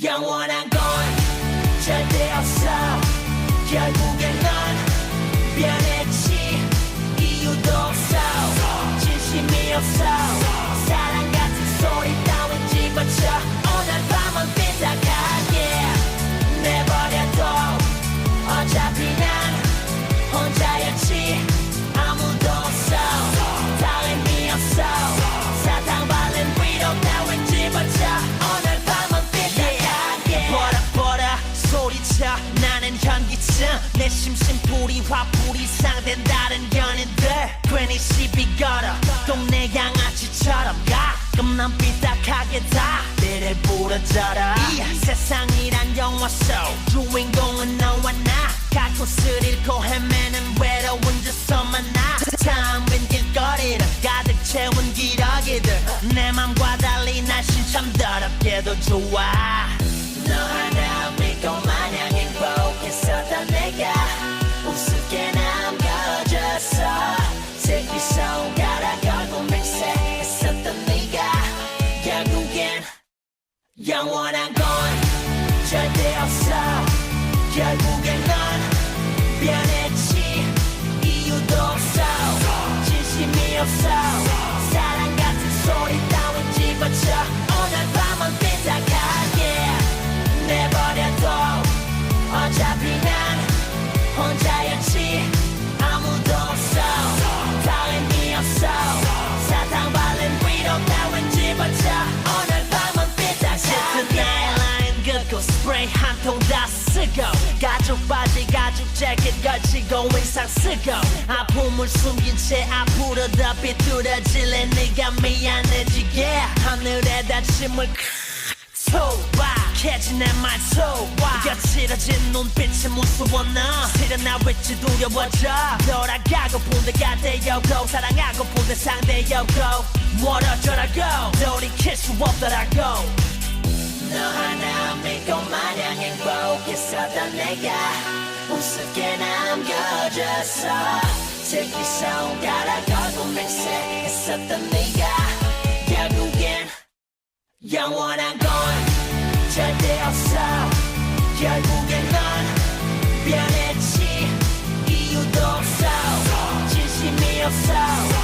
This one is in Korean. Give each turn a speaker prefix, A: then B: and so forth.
A: 영원한 건 절대 없어. 결국엔 넌 변했 심심풀이 화풀이 상된 다른 연인들 괜히 시비 걸어 동네 양아치처럼 가끔 난 삐딱하게 다 때를 부러져라. 이 세상이란 영화 속 주인공은 너와 나갈 곳을 잃고 헤매는 외로운 저서 만나. 텅빈 길거리를 가득 채운 기러기들 내 맘과 달리 날씬 참 더럽게도 좋아 영원한 건 절대 없어. 결국엔 넌 변했지. 이유도 없어. 진심이 없어 긋고 스프레이 한 통 다 쓰고 가죽 바지 가죽 재킷 걸치고 의상 쓰고 아픔을 숨긴 채 앞으로 더 비뚤어질래 네가 미안해지게 하늘에다 침을 소박해진 내말 소박 거칠어진 눈빛이 무서워 너 실은 나 왠지 두려워져. 돌아가고픈 데가 되었고 사랑하고픈 데 상대였고 멀어져라고. 돌이킬 수 없더라고 마냥 행복했었던 내가. 우습게 남겨졌어. 새끼 손가락 얼굴 맹세했었던 네가. 결국엔 영원한 건 절대 없어. 결국엔 넌 변했지. 이유도 없어. 진심이 없어